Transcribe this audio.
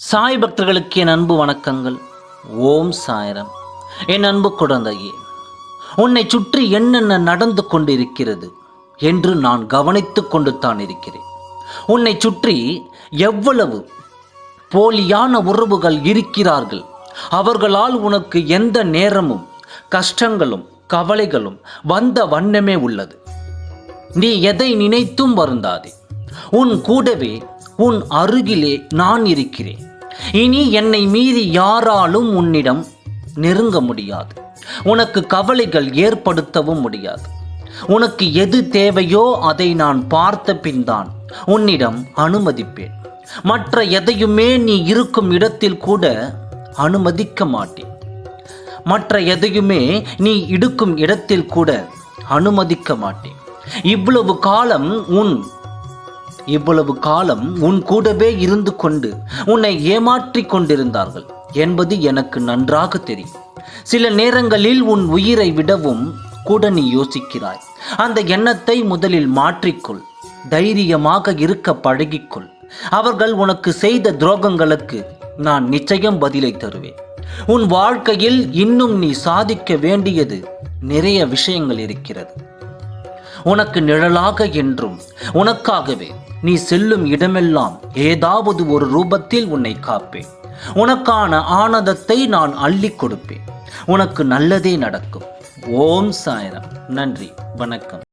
சாய் பக்தர்களுக்கு என் அன்பு வணக்கங்கள். ஓம் சாயரம். என் அன்பு குழந்தையே உன்னை சுற்றி என்னென்ன நடந்து கொண்டிருக்கிறது என்று நான் கவனித்து கொண்டு தான் இருக்கிறேன். உன்னை சுற்றி எவ்வளவு போலியான உறவுகள் இருக்கிறார்கள். அவர்களால் உனக்கு எந்த நேரமும் கஷ்டங்களும் கவலைகளும் வந்த வண்ணமே உள்ளது. நீ எதை நினைத்தும் வருந்தாதே. உன் கூடவே உன் அருகிலே நான் இருக்கிறேன். இனி என்னை மீறி யாராலும் உன்னிடம் நெருங்க முடியாது. உனக்கு கவலைகள் ஏற்படுத்தவும் முடியாது. உனக்கு எது தேவையோ அதை நான் பார்த்த பின்தான் உன்னிடம் அனுமதிப்பேன். மற்ற எதையுமே நீ இருக்கும் இடத்தில் கூட அனுமதிக்க மாட்டேன். மற்ற எதையுமே நீ இடுக்கும் இடத்தில் கூட அனுமதிக்க மாட்டேன். இவ்வளவு காலம் உன் இவ்வளவு காலம் உன் கூடவே இருந்து கொண்டு உன்னை ஏமாற்றிக் கொண்டிருந்தார்கள் என்பது எனக்கு நன்றாக தெரியும். சில நேரங்களில் உன் உயிரை விடவும் கூட நீ யோசிக்கிறாய். அந்த எண்ணத்தை முதலில் மாற்றிக்கொள். தைரியமாக இருக்க பழகிக்கொள். அவர்கள் உனக்கு செய்த துரோகங்களுக்கு நான் நிச்சயம் பதிலை தருவேன். உன் வாழ்க்கையில் இன்னும் நீ சாதிக்க வேண்டியது நிறைய விஷயங்கள் இருக்கிறது. உனக்கு நிழலாக என்றும் உனக்காகவே நீ செல்லும் இடமெல்லாம் ஏதாவது ஒரு ரூபத்தில் உன்னை காப்பேன். உனக்கான ஆனந்தத்தை நான் அள்ளிக் கொடுப்பேன். உனக்கு நல்லதே நடக்கும். ஓம் சாயரம். நன்றி. வணக்கம்.